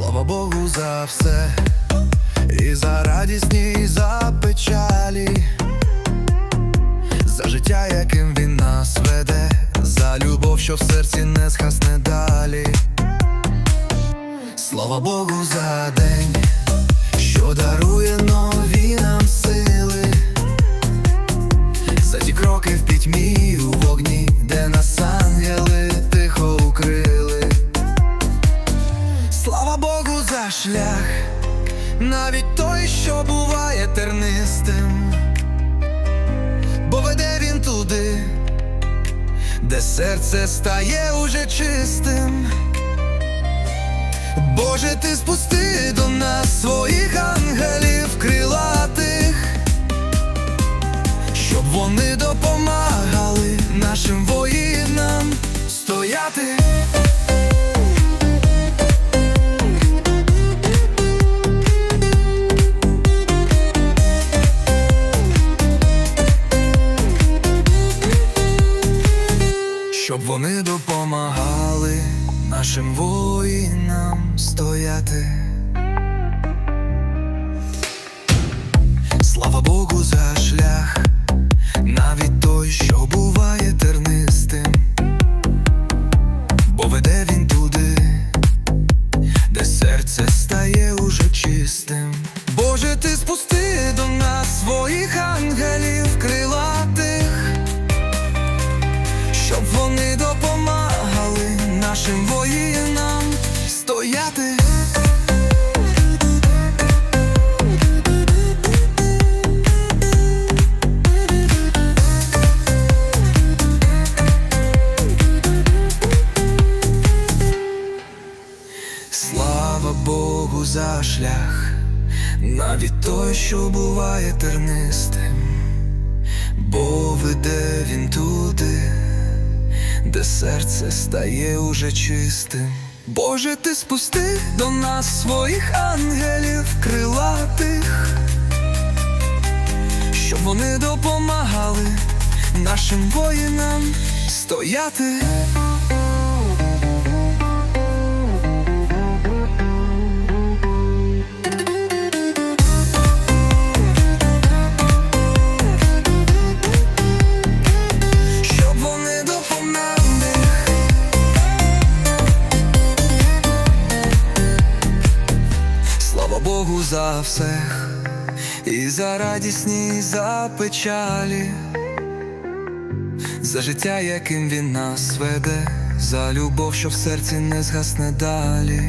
Слава Богу за все, і за радісні, і за печалі, за життя, яким він нас веде, за любов, що в серці не згасне далі. Слава Богу за день, що дарує нові нам сили, за ті кроки в пітьмі Слава Богу за шлях, навіть той, що буває тернистим, бо веде він туди, де серце стає уже чистим. Боже, ти спусти до нас своїх вони допомагали нашим воїнам стояти. Слава Богу за шлях, навіть той, що буває тернистим, бо веде він туди де серце стає уже чистим. Боже, ти спусти до нас своїх ангелів крилатих, щоб вони допомагали нашим воїнам стояти. Слава Богу за всех, і за радісні, і за печалі, за життя, яким він нас веде, за любов, що в серці не згасне далі.